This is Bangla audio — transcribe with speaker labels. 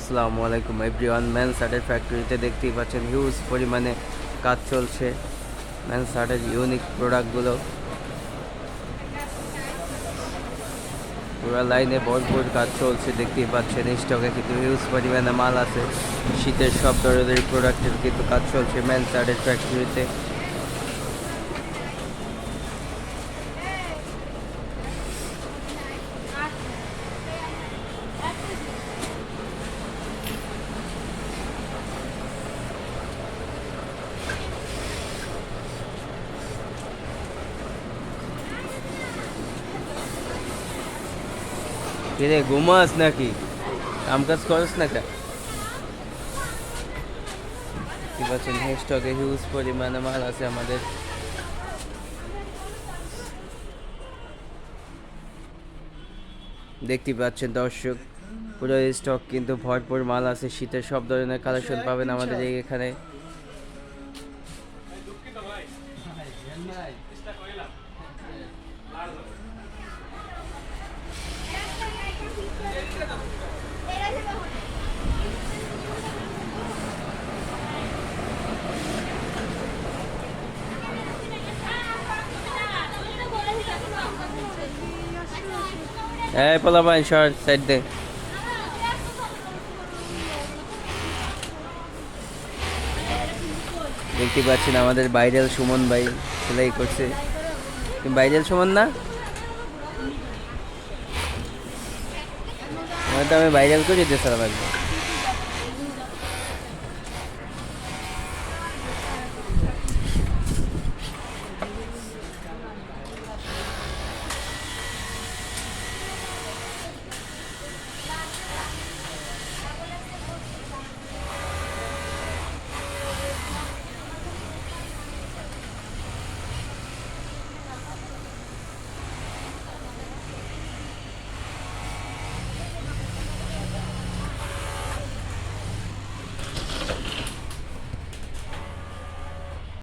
Speaker 1: আসসালামু আলাইকুম এভরিওয়ান ম্যান শার্টের ফ্যাক্টরিতে দেখতেই পাচ্ছেন হিউজ পরিমাণে কাজ চলছে। ম্যান শার্টের ইউনিক প্রোডাক্টগুলো পুরো লাইনে ভরপুর কাজ চলছে, দেখতেই পাচ্ছেন স্টকে কিন্তু হিউজ পরিমাণে মাল আছে। শীতের সব ধরনের প্রোডাক্টের কিন্তু কাজ চলছে ম্যান শার্টের ফ্যাক্টরিতে কিরে ঘুমাস নাকি? কাম কাজ করস না কা কি পাচ্ছেন স্টকে হিউজ পরিমাণে মাল আছে আমাদের। দেখতে পাচ্ছেন দর্শক, পুরো স্টক কিন্তু ভরপুর মাল আছে, শীতের সব ধরনের কালেকশন পাবেন আমাদের এখানে। এই পোলা ভাই শর্ট সাইড দে। দেখতে পাচ্ছেন আমাদের বাইরেল সুমন ভাই, সেলাই করছে। তুমি বাইরেল সুমন না? আমি ভাইরাল করে দিয়েছিলাম একবার।